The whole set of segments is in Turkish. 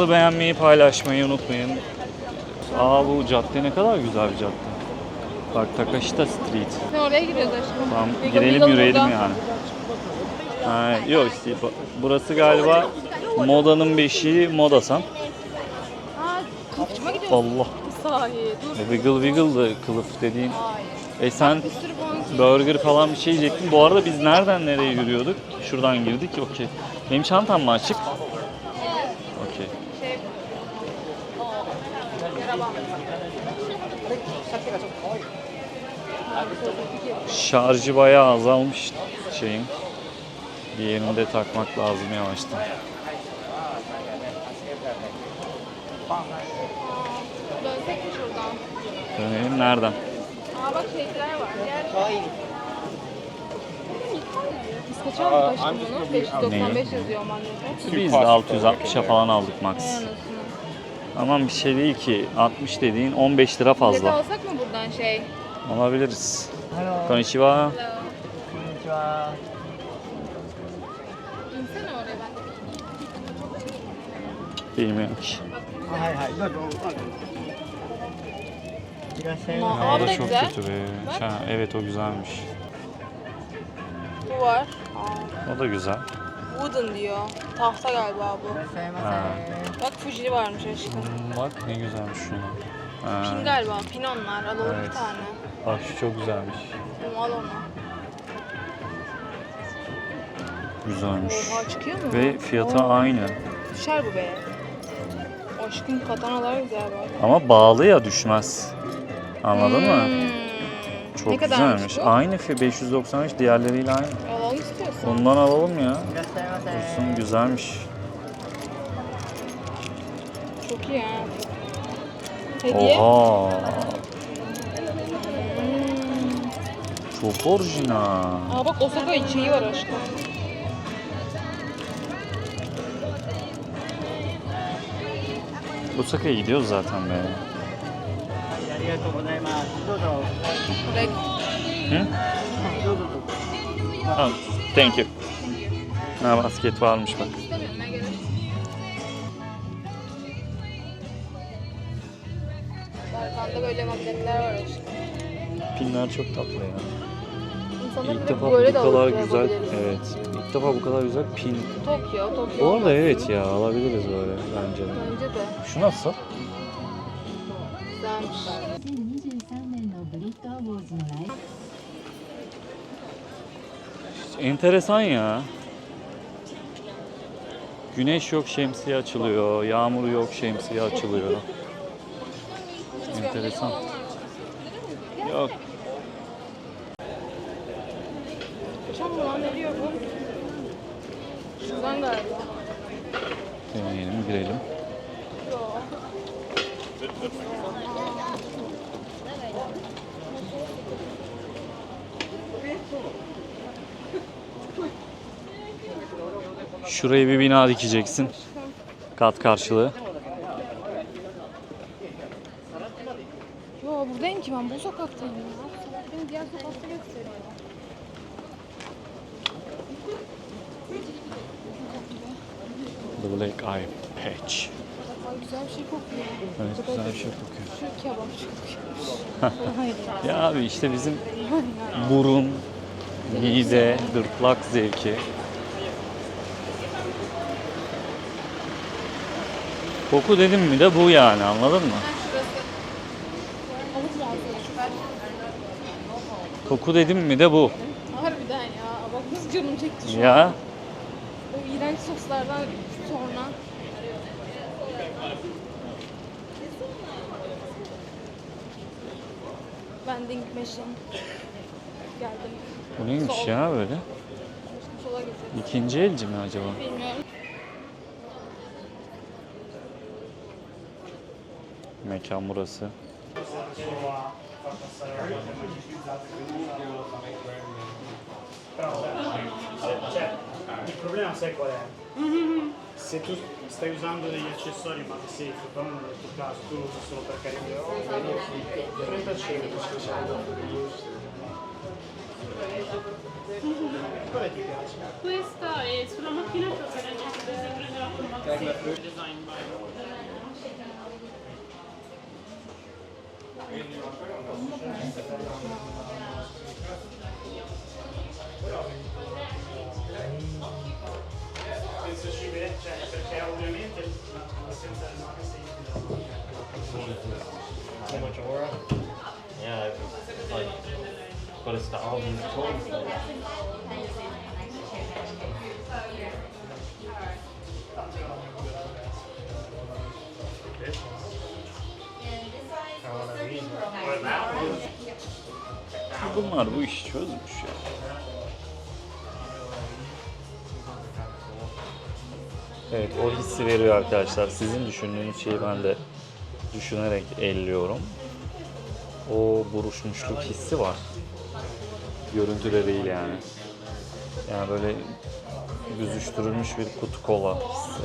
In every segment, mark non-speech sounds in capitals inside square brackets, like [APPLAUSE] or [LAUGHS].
Kanalı beğenmeyi, paylaşmayı unutmayın. Aa bu cadde ne kadar güzel bir cadde. Bak Takashita Street. Ne oraya giriyoruz aşkım. Tamam girelim yürüyelim yani. Ha, yok işte bu- burası galiba modanın beşiği Modasan. Aa, kapçıma gidiyoruz. Allah. Sahi dur. E, Wiggle Wiggle'dı kılıf dediğin. E sen burger falan bir şey yiyecektin. Bu arada biz nereden nereye yürüyorduk? Şuradan girdik. Okey. Benim çantam mı açık? Okey. Şey. Merhaba. Şarjı bayağı azalmış şeyin. Diğerini de takmak lazım yavaştan. Dönsek mi şuradan? Dönelim nereden? Aa bak şeyler var. Diğer... Biz kaça aldık aşkım bunu? 595 yazıyor mandalina. Biz de 660'a falan aldık max. Aman bir şey değil ki. 60 dediğin 15 lira Bilet fazla. alsak mı buradan şey? Alabiliriz. Hello. Konnichiwa. Konnichiwa. İnsene. Bilmiyorum ki. Hay hay. Ya, o da çok kötü be. Ha, evet o güzelmiş. Bu var. O da güzel. Wooden diyor. Tahta galiba bu. Ha. Bak Fuji varmış aşkım. Hmm, bak ne güzelmiş şuna. Pin galiba. Pin onlar. Alalım evet. bir tane. Bak şu çok güzelmiş. Mal onu. Güzelmiş. Oha çıkıyor mu? Ve fiyata Oo. aynı. Düşer bu be. Aşkın katanalar güzel böyle. Ama bağlı ya düşmez. Anladın mı? Hmm. Çok Ne güzelmiş. bu? Aynı fi 595 diğerleriyle aynı. Alalım istiyorsan. Ondan alalım ya. Dursun güzelmiş. Çok iyi ha. Hediye. Oha. Çok orijinal. Aa bak Osaka şeyi var aşkım. Osaka'ya gidiyoruz zaten be. Hı? Ha, thank you. Ha basket varmış bak. Balkanda böyle magnetler var işte. Pinler çok tatlı ya. İnsanlar İlk direkt defa bu böyle de kadar alıp güzel, yapabiliriz. evet. İlk defa bu kadar güzel pin. Tokyo, Tokyo. Bu arada olmasın. evet ya alabiliriz böyle bence de. Bence de. Şu nasıl? Güzelmiş. 2023年のブリッドアウォーズのライブ Enteresan ya. Güneş yok şemsiye açılıyor, yağmur yok şemsiye açılıyor. [LAUGHS] Enteresan. Yok. Şuraya bir bina dikeceksin. Kat karşılığı. Yo buradayım ki ben bu sokaktayım ya. Salak Beni diğer sokakta gösteriyor. The Black Eye Patch. Güzel bir şey kokuyor. Evet güzel bir şey kokuyor. Şu kebap [LAUGHS] ya. Ya abi işte bizim burun, mide, gırtlak zevki. Koku dedim mi de bu yani anladın mı? Koku dedim mi de bu. Harbiden ya. Bak nasıl canım çekti şu an. Ya O iğrenç soslardan sonra. Vending machine. Geldim. bu neymiş ya böyle? Sola. İkinci elci mi acaba? Bilmiyorum. Mekan burası. İl problema sai qual è? Se tu stai usando degli accessori ma però non è il tuo caso, tu lo usi solo per caricare. 35 scusate. Quale ti piace? Questa è sulla macchinetta se ne si prenderà con magazine design by Penso much aura. Yeah, it was like. Bunlar bu işi çözmüş ya. Evet o hissi veriyor arkadaşlar. Sizin düşündüğünüz şeyi ben de düşünerek elliyorum. O buruşmuşluk hissi var. Görüntüde değil yani. Yani böyle büzüştürülmüş bir kutu kola hissi.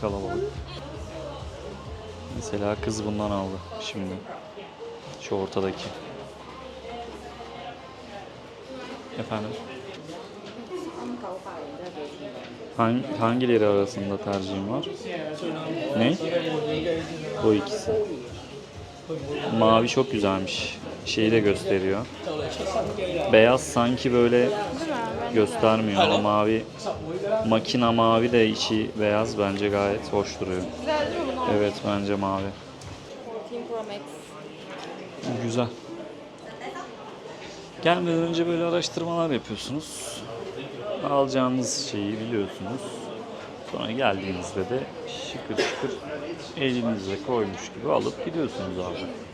Kalabalık. Mesela kız bundan aldı şimdi. Şu ortadaki. Efendim? Hangi, hangileri arasında tercihim var? Ne? Bu ikisi. Mavi çok güzelmiş. Şeyi de gösteriyor. Beyaz sanki böyle göstermiyor ama mavi makina mavi de içi beyaz bence gayet hoş duruyor. Güzel değil mi? bunu? Evet bence mavi. 14 Pro Max. Güzel. Gelmeden önce böyle araştırmalar yapıyorsunuz. Alacağınız şeyi biliyorsunuz. Sonra geldiğinizde de şıkır şıkır elinize koymuş gibi alıp gidiyorsunuz abi.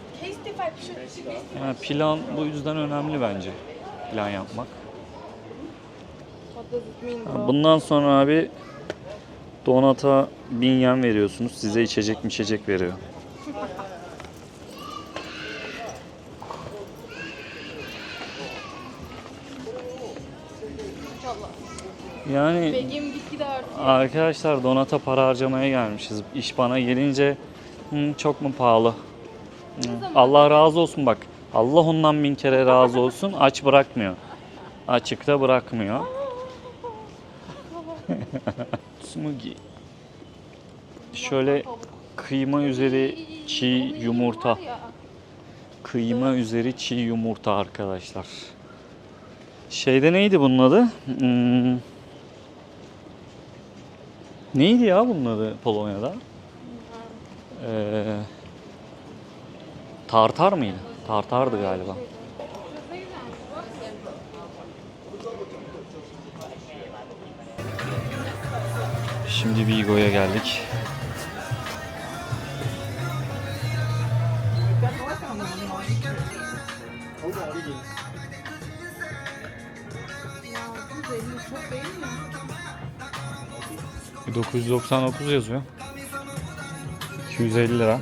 Yani plan bu yüzden önemli bence. Plan yapmak. Bundan sonra abi Donat'a bin yen veriyorsunuz. Size içecek mi içecek veriyor. Yani arkadaşlar Donat'a para harcamaya gelmişiz. İş bana gelince "Hı, çok mu pahalı? Allah razı olsun bak. Allah ondan bin kere razı olsun. Aç bırakmıyor. Açıkta bırakmıyor. [LAUGHS] Smugi. Şöyle kıyma üzeri çiğ yumurta. Kıyma üzeri çiğ yumurta arkadaşlar. Şeyde neydi bunun adı? Hmm. Neydi ya bunun adı Polonya'da? Ee, tartar mıydı? Tartardı galiba. Şimdi Vigo'ya geldik. Mi? 999 yazıyor. 250 lira.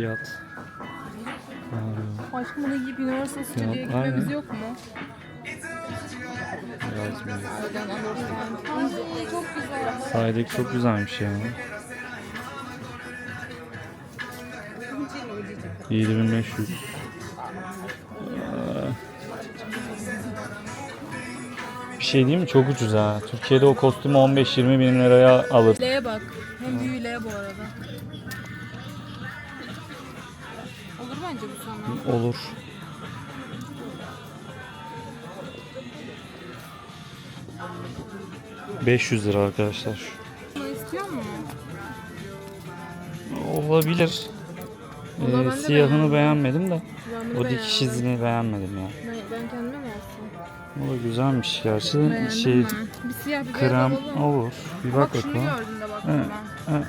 Fiyat. Aşkım bunu giyip Universal Studio'ya gitmemiz aynı. yok mu? Yazmıyor. Çok güzel. Sahildeki çok güzelmiş ya. 7500. Ee, Bir şey diyeyim mi? Çok ucuz ha. Türkiye'de o kostümü 15-20 bin liraya alır. L'ye bak. Hem büyüğü L bu arada. Bence bu sana. Olur. ...500 lira arkadaşlar. Bunu istiyor? Olabilir. Valla Ee, ben de siyahını beğendim. beğenmedim de... Ben ...o dikiş beğendim. izini beğenmedim ya. Ben, ben kendime mi olsun? O da güzelmiş gerçi. Beğendin şey mi? Bir siyah bir beyaz krem alalım. olur. Bir Bak, bak şunu bakalım. gördüm de bak Evet. ben.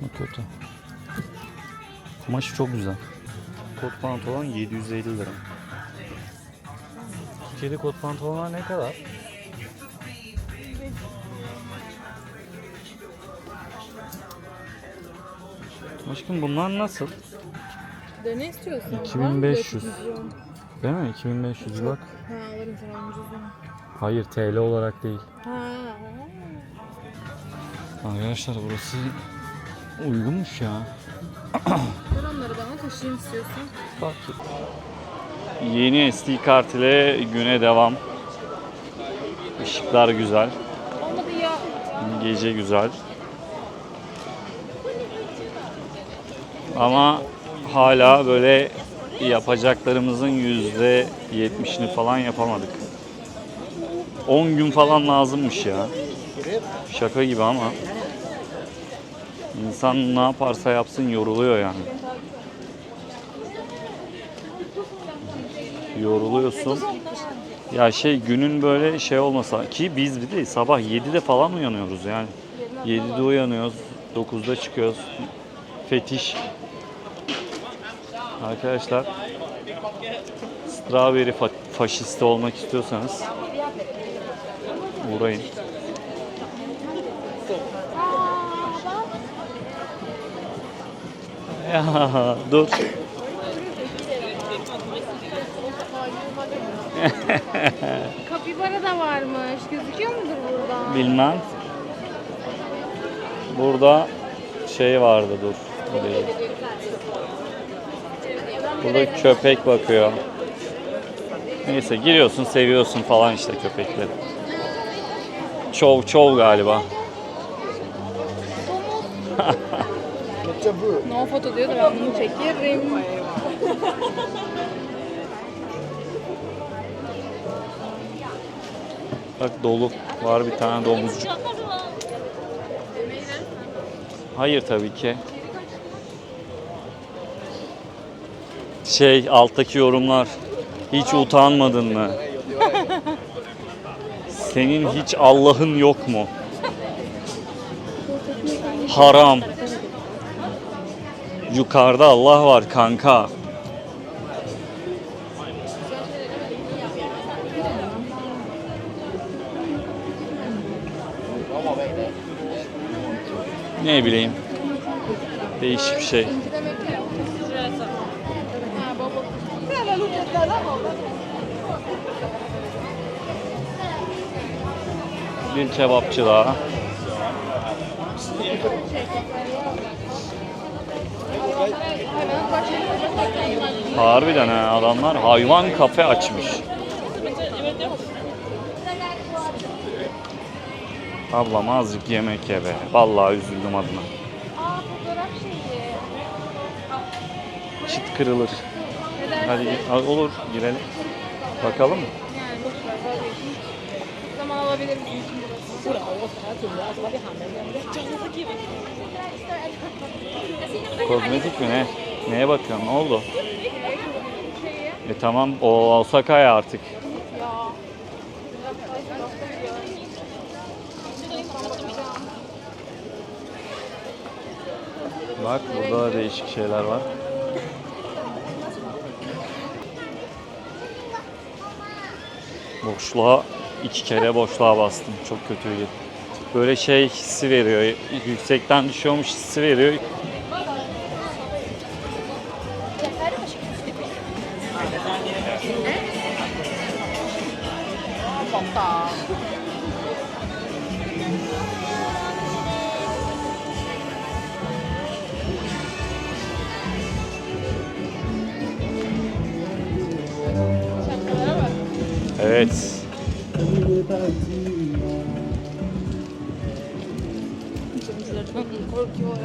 Bu kötü. Kumaşı çok güzel. Kot pantolon 750 lira. Türkiye'de kot pantolonlar ne kadar? Aşkım bunlar nasıl? De ne istiyorsun? Var mı 2500. böyle ucuz? Değil mi? 2500 bak. Ha alırım sana ucuzunu. Hayır TL olarak değil. Ha. Arkadaşlar burası uygunmuş ya. Ver onları bana taşıyayım istiyorsun. Bak. Yeni SD kart ile güne devam. Işıklar güzel. Gece güzel. Ama hala böyle yapacaklarımızın yüzde yetmişini falan yapamadık. 10 gün falan lazımmış ya. Şaka gibi ama. İnsan ne yaparsa yapsın yoruluyor yani. Yoruluyorsun. Ya şey günün böyle şey olmasa ki biz bir de sabah 7'de falan uyanıyoruz yani. 7'de uyanıyoruz, 9'da çıkıyoruz. Fetiş. Arkadaşlar strawberry fa- faşisti olmak istiyorsanız uğrayın. Ya [LAUGHS] dur. [LAUGHS] Kapibara da varmış. Gözüküyor mudur burada? Bilmem. Burada şey vardı dur. Değil. Burada köpek bakıyor. Neyse giriyorsun seviyorsun falan işte köpekleri. Çov çov galiba. [LAUGHS] No foto diyor da ben bunu çekerim. Bak dolu. Var bir tane domuzcuk. Hayır tabii ki. Şey alttaki yorumlar. Hiç utanmadın mı? Senin hiç Allah'ın yok mu? Haram. Yukarıda Allah var kanka. Ne bileyim. Değişik bir şey. Bir kebapçı daha. Harbiden ha adamlar hayvan kafe açmış. Ablam azıcık yemek ye be. Vallahi üzüldüm adına. Çit kırılır. Hadi olur girelim. Bakalım mı? Yani boş. Zaman alabilir misin? Kozmetik mi ne? Neye bakıyorsun? Ne oldu? E tamam o Osaka ya artık. Bak burada da değişik şeyler var. Boşluğa iki kere boşluğa bastım. Çok kötüydü. Böyle şey hissi veriyor. Yüksekten düşüyormuş hissi veriyor. Korkuyor.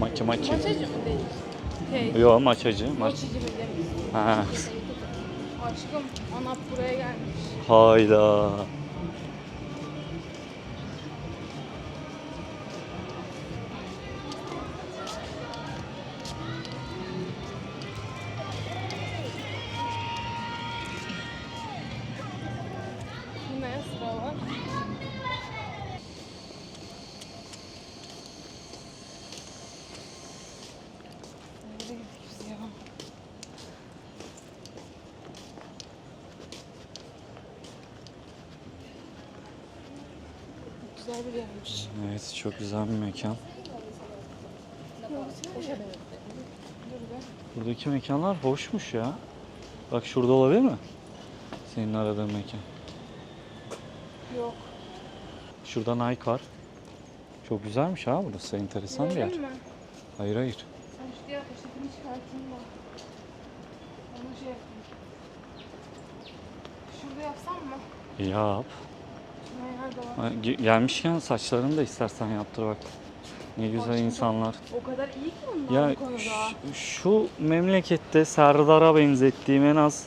Maçı maçı. Maçacı mı değil? Şey, Yok maçacı. Maç. maçıcı mı demiş. Ha. Aşkım, anap buraya gelmiş. Hayda. Güzel bir yermiş. Evet çok güzel bir mekan. Buradaki mekanlar hoşmuş ya. Bak şurada olabilir mi? Senin aradığın mekan. Yok. Şurada Nike var. Çok güzelmiş ha burası. Enteresan bir yer. Mü? Hayır hayır. Ben şu diğer poşetimi çıkartayım da. Onu şey yapayım. Şurada yapsam mı? Yap. Ge- Gelmişken saçlarını da istersen yaptır bak. Ne güzel insanlar. O kadar iyi ki onlar Ya bu konuda. ş- şu memlekette Serdar'a benzettiğim en az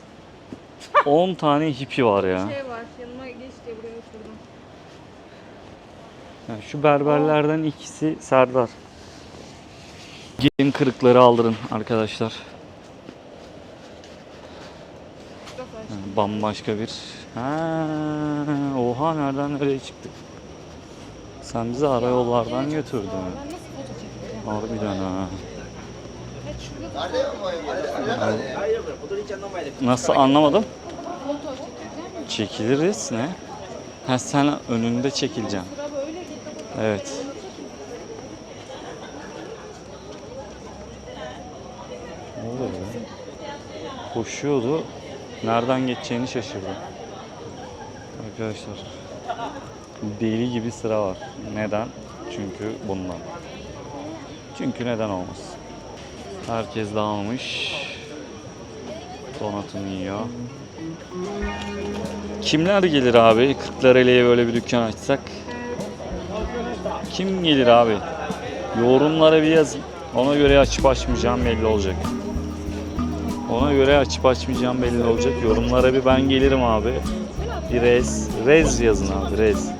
[LAUGHS] 10 tane hippi var ya. Şey var yanıma geç diye buraya oturdum. Yani şu berberlerden ikisi Serdar. Gelin kırıkları aldırın arkadaşlar. Yani bambaşka bir... Ha, oha nereden nereye çıktık? Sen bizi ara yollardan götürdün. Harbiden ha. Nasıl anlamadım? Çekiliriz ne? Ha sen önünde çekileceksin. Evet. Ne oluyor ya? Koşuyordu. Nereden geçeceğini şaşırdı. Arkadaşlar. Deli gibi sıra var. Neden? Çünkü bundan. Çünkü neden olmaz? Herkes dağılmış. Donatını yiyor. Kimler gelir abi? Kırklareli'ye böyle bir dükkan açsak. Kim gelir abi? Yorumlara bir yazın. Ona göre açıp açmayacağım belli olacak. Ona göre açıp açmayacağım belli olacak. Yorumlara bir ben gelirim abi. Bir rez, rez yazın abi rez.